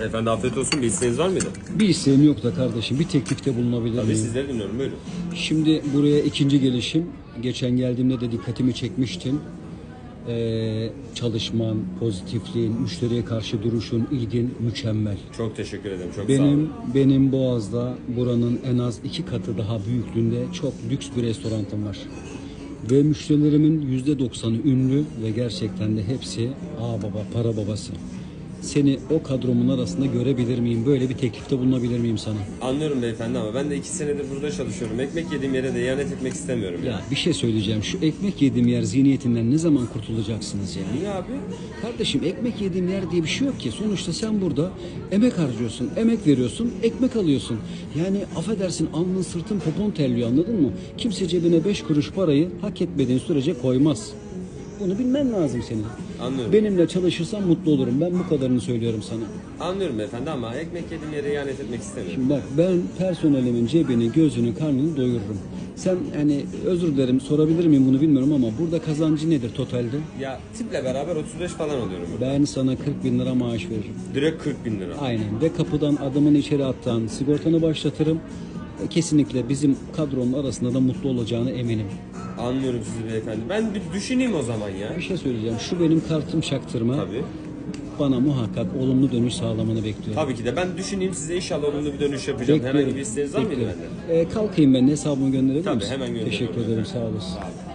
Efendi afiyet olsun. Bir isteğiniz var mıydı? Bir isteğim yok da kardeşim. Bir teklifte bulunabilir Tabii miyim? sizleri dinliyorum. Buyurun. Şimdi buraya ikinci gelişim. Geçen geldiğimde de dikkatimi çekmiştin. Ee, çalışman, pozitifliğin, müşteriye karşı duruşun, ilgin mükemmel. Çok teşekkür ederim. Çok sağ olun. Benim benim Boğaz'da buranın en az iki katı daha büyüklüğünde çok lüks bir restoranım var. Ve müşterilerimin yüzde doksanı ünlü ve gerçekten de hepsi a baba para babası. Seni o kadromun arasında görebilir miyim? Böyle bir teklifte bulunabilir miyim sana? Anlıyorum beyefendi ama ben de iki senedir burada çalışıyorum. Ekmek yediğim yere de ihanet etmek istemiyorum ya. Ya bir şey söyleyeceğim. Şu ekmek yediğim yer zihniyetinden ne zaman kurtulacaksınız ya? Niye abi? Kardeşim ekmek yediğim yer diye bir şey yok ki. Sonuçta sen burada emek harcıyorsun, emek veriyorsun, ekmek alıyorsun. Yani affedersin alnın sırtın popon terliyor anladın mı? Kimse cebine beş kuruş parayı hak etmediğin sürece koymaz. Bunu bilmen lazım senin. Anlıyorum. Benimle çalışırsan mutlu olurum. Ben bu kadarını söylüyorum sana. Anlıyorum beyefendi ama ekmek yediğim yere ihanet etmek istemiyorum. Şimdi bak ben personelimin cebini, gözünü, karnını doyururum. Sen hani özür dilerim sorabilir miyim bunu bilmiyorum ama burada kazancı nedir totalde? Ya tiple beraber 35 falan oluyorum. Ben sana 40 bin lira maaş veririm. Direkt 40 bin lira. Aynen ve kapıdan adımını içeri attan sigortanı başlatırım. Kesinlikle bizim kadronun arasında da mutlu olacağına eminim. Anlıyorum sizi beyefendi. Ben bir düşüneyim o zaman ya. Bir şey söyleyeceğim. Şu benim kartım çaktırma. Tabii. Bana muhakkak olumlu dönüş sağlamanı bekliyorum. Tabii ki de ben düşüneyim size inşallah olumlu bir dönüş yapacağım. Herhangi bir isteğiniz var mıydı bekliyorum. benden? E, kalkayım ben de hesabımı gönderebilir Tabii, misin? hemen gönderiyorum Teşekkür ederim efendim. sağ olasın. Sağ olun.